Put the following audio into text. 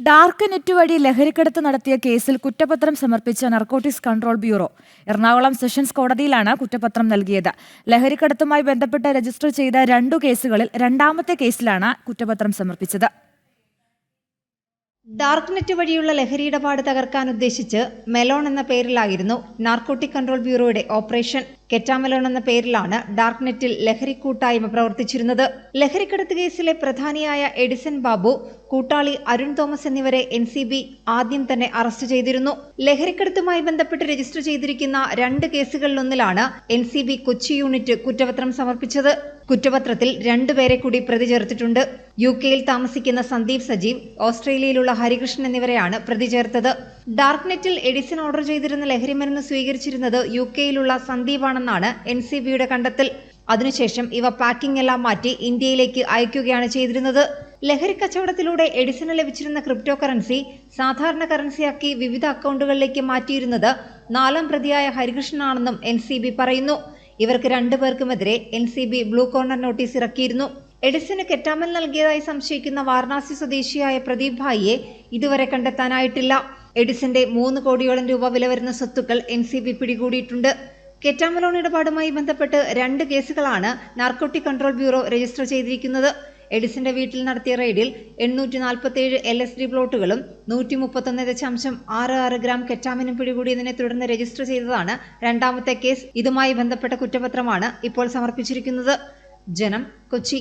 Dark net വഴി ലഹരിക്കടത്ത് നടത്തിയ കേസിൽ കുറ്റപത്രം സമർപ്പിച്ച narcotics control bureau Ernakulam sessions കോടതിയിലാണ് കുറ്റപത്രം നൽകിയത്. ലഹരിക്കടത്തുമായി ബന്ധപ്പെട്ട് രജിസ്റ്റർ ചെയ്ത രണ്ടു കേസുകളിൽ രണ്ടാമത്തെ കേസിലാണ് കുറ്റപത്രം സമർപ്പിച്ചത്. ഡാർക്ക് നെറ്റ് വഴിയുള്ള ലഹരി ഇടപാട് തകർക്കാൻ ഉദ്ദേശിച്ച് മെലോൺ എന്ന പേരിലായിരുന്നു നാർക്കോട്ടിക് കൺട്രോൾ ബ്യൂറോയുടെ ഓപ്പറേഷൻ. കെറ്റാമെലോൺ എന്ന പേരിലാണ് ഡാർക്ക് നെറ്റിൽ ലഹരി കൂട്ടായ്മ പ്രവർത്തിച്ചിരുന്നത്. ലഹരിക്കടത്ത് കേസിലെ പ്രധാനിയായ എഡിസൺ ബാബു കൂട്ടാളി അരുൺ തോമസ് എന്നിവരെ എൻ സി ബി ആദ്യം തന്നെ അറസ്റ്റ് ചെയ്തിരുന്നു. ലഹരിക്കടത്തുമായി ബന്ധപ്പെട്ട് രജിസ്റ്റർ ചെയ്തിരിക്കുന്ന രണ്ട് കേസുകളിലൊന്നിലാണ് N C B Kochi unit കുറ്റപത്രം സമർപ്പിച്ചത്. കുറ്റപത്രത്തിൽ രണ്ടുപേരെ കൂടി പ്രതി ചേർത്തിട്ടുണ്ട് യു കെയിൽ താമസിക്കുന്ന സന്ദീപ് സജീവ് ഓസ്ട്രേലിയയിലുള്ള ഹരികൃഷ്ണൻ എന്നിവരെയാണ് പ്രതി ചേർത്തത് ഡാർക്ക് നെറ്റിൽ എഡിസൺ ഓർഡർ ചെയ്തിരുന്ന ലഹരിമരുന്ന് സ്വീകരിച്ചിരുന്നത് യു കെയിലുള്ള സന്ദീപാണെന്നാണ് എൻ സി ബിയുടെ കണ്ടെത്തൽ. അതിനുശേഷം ഇവ പാക്കിംഗ് എല്ലാം മാറ്റി ഇന്ത്യയിലേക്ക് അയക്കുകയാണ് ചെയ്തിരുന്നത്. ലഹരി കച്ചവടത്തിലൂടെ എഡിസന് ലഭിച്ചിരുന്ന ക്രിപ്റ്റോ കറൻസി സാധാരണ കറൻസിയാക്കി വിവിധ അക്കൗണ്ടുകളിലേക്ക് മാറ്റിയിരുന്നത് നാലാം പ്രതിയായ ഹരികൃഷ്ണനാണെന്നും എൻ സി ബി പറയുന്നു. ഇവർക്ക് രണ്ടുപേർക്കുമെതിരെ N C B blue corner notice ഇറക്കിയിരുന്നു. എഡിസന് കെറ്റാമൽ നൽകിയതായി സംശയിക്കുന്ന വാരണാസി സ്വദേശിയായ പ്രദീപ് ഭായിയെ ഇതുവരെ കണ്ടെത്താനായിട്ടില്ല. എഡിസന്റെ മൂന്ന് കോടിയോളം രൂപ വില വരുന്ന സ്വത്തുക്കൾ എൻ പിടികൂടിയിട്ടുണ്ട്. കെറ്റാമലോൺ ഇടപാടുമായി ബന്ധപ്പെട്ട് രണ്ട് കേസുകളാണ് നാർക്കോട്ടിക് കൺട്രോൾ ബ്യൂറോ രജിസ്റ്റർ ചെയ്തിരിക്കുന്നത്. എഡിസന്റെ വീട്ടിൽ നടത്തിയ റെയ്ഡിൽ എണ്ണൂറ്റി നാൽപ്പത്തിയേഴ് എൽ എസ് ഡി പ്ലോട്ടുകളും നൂറ്റി മുപ്പത്തൊന്ന് ദശാംശം ആറ് ആറ് ഗ്രാം കെറ്റാമിനും പിടികൂടിയതിനെ തുടർന്ന് രജിസ്റ്റർ ചെയ്തതാണ് രണ്ടാമത്തെ കേസ്. ഇതുമായി ബന്ധപ്പെട്ട കുറ്റപത്രമാണ് ഇപ്പോൾ സമർപ്പിച്ചിരിക്കുന്നത്. ജനം കൊച്ചി.